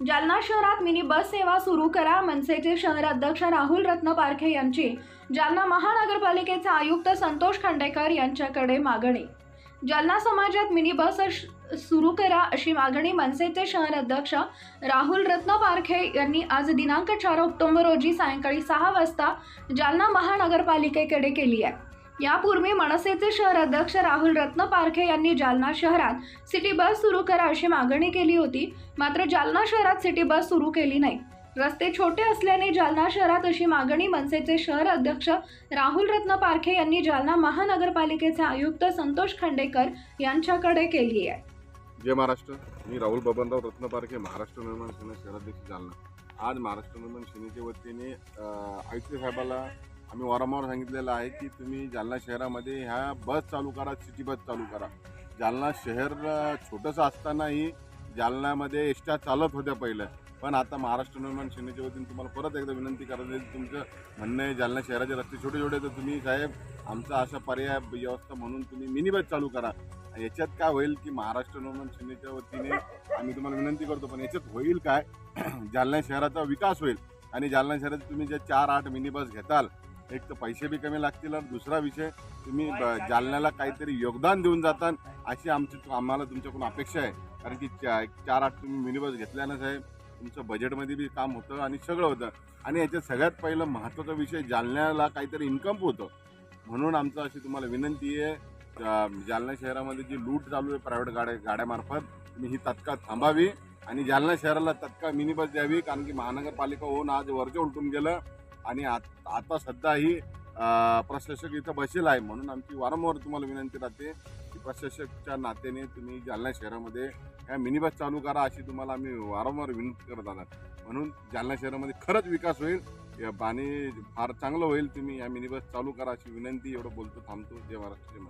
जालना शहरात mini bus सेवा सुरू करा मनसेचे शहर अध्यक्ष राहुल रत्न पारखे यांची. जालना महानगरपालिकेचे आयुक्त संतोष खांडेकर यांच्याकडे मागणी. जालना समाजात मिनी बस सुरू करा अशी मागणी मनसेचे शहर अध्यक्ष राहुल रत्न पारखे यांनी आज दिनांक चार ऑक्टोबर रोजी सायंकाळी सहा वाजता जालना महानगरपालिकेकडे केली आहे. यापूर्वी मनसेचे शहर अध्यक्ष राहुल रत्न पारखे यांनी जालना शहरात सिटी बस सुरू करा अशी मागणी केली होती. मात्र जालना शहरात सिटी बस सुरू केली नाही. रस्ते छोटे असल्याने जालना शहरात अशी मागणी मनसेचे शहर अध्यक्ष राहुल रत्न पारखे यांनी जालना महानगरपालिकेचे आयुक्त संतोष खांडेकर यांच्याकडे केली आहे. जय महाराष्ट्र. मी राहुल बबनराव रत्नपारखे महाराष्ट्र निर्माण सेना शहराध्यक्ष जालना. आज महाराष्ट्र निर्माण सेनेच्या वतीने आयुक्त साहेबाला आम्ही वारंवार सांगितलेलं आहे की तुम्ही जालना शहरामध्ये ह्या बस चालू करा सिटी बस चालू करा. जालना शहर छोटंसं असतानाही जालन्यामध्ये एसट्या चालत होत्या पहिलं. पण आता महाराष्ट्र निर्माण सेनेच्या वतीने तुम्हाला परत एकदा विनंती करायची आहे, तुमचं म्हणणं आहे जालना शहराचे रस्ते छोटे छोटे तर तुम्ही साहेब आमचा असा पर्याय व्यवस्था म्हणून तुम्ही मिनी बस चालू करा. याच्यात काय होईल की महाराष्ट्र निर्माण सेनेच्या वतीने आम्ही तुम्हाला विनंती करतो पण याच्यात होईल काय? जालना शहराचा विकास होईल. आणि जालना शहरात तुम्ही जे चार आठ मिनी बस घेताल एक तर पैसे बी कमी लागतील आणि दुसरा विषय तुम्ही ब- जालन्याला काहीतरी योगदान देऊन जाताल अशी आमची आम्हाला तुमच्याकडून अपेक्षा आहे. कारण की चा- चार आठ तुम्ही मिनी बस घेतल्यानं साहेब तुमचं बजेटमध्ये बी काम होतं आणि सगळं होतं. आणि याच्यात सगळ्यात पहिलं महत्त्वाचा विषय जालन्याला काहीतरी इन्कम होतं. म्हणून आमचं अशी तुम्हाला विनंती आहे अं, जालना शहरामध्ये जी लूट चालू आहे प्रायव्हेट गाड्या गाड्यामार्फत तुम्ही ही तत्काळ थांबावी. आणि जालना शहराला तत्काळ मिनी बस द्यावी कारण की महानगरपालिका होऊन आज वरचे उलटून गेलं. आणि आत- आता सध्या ही प्रशासक इथं बसेल आहे म्हणून आमची वारंवार तुम्हाला विनंती राहते की प्रशासकच्या नात्याने तुम्ही जालना शहरामध्ये ह्या मिनी बस चालू करा अशी तुम्हाला आम्ही वारंवार विनंती करत आहात. म्हणून जालना शहरामध्ये खरंच विकास होईल. या- आणि फार चांगलं होईल. तुम्ही या मिनी बस चालू करा अशी विनंती एवढं बोलतो थांबतो. जय महाराष्ट्र जय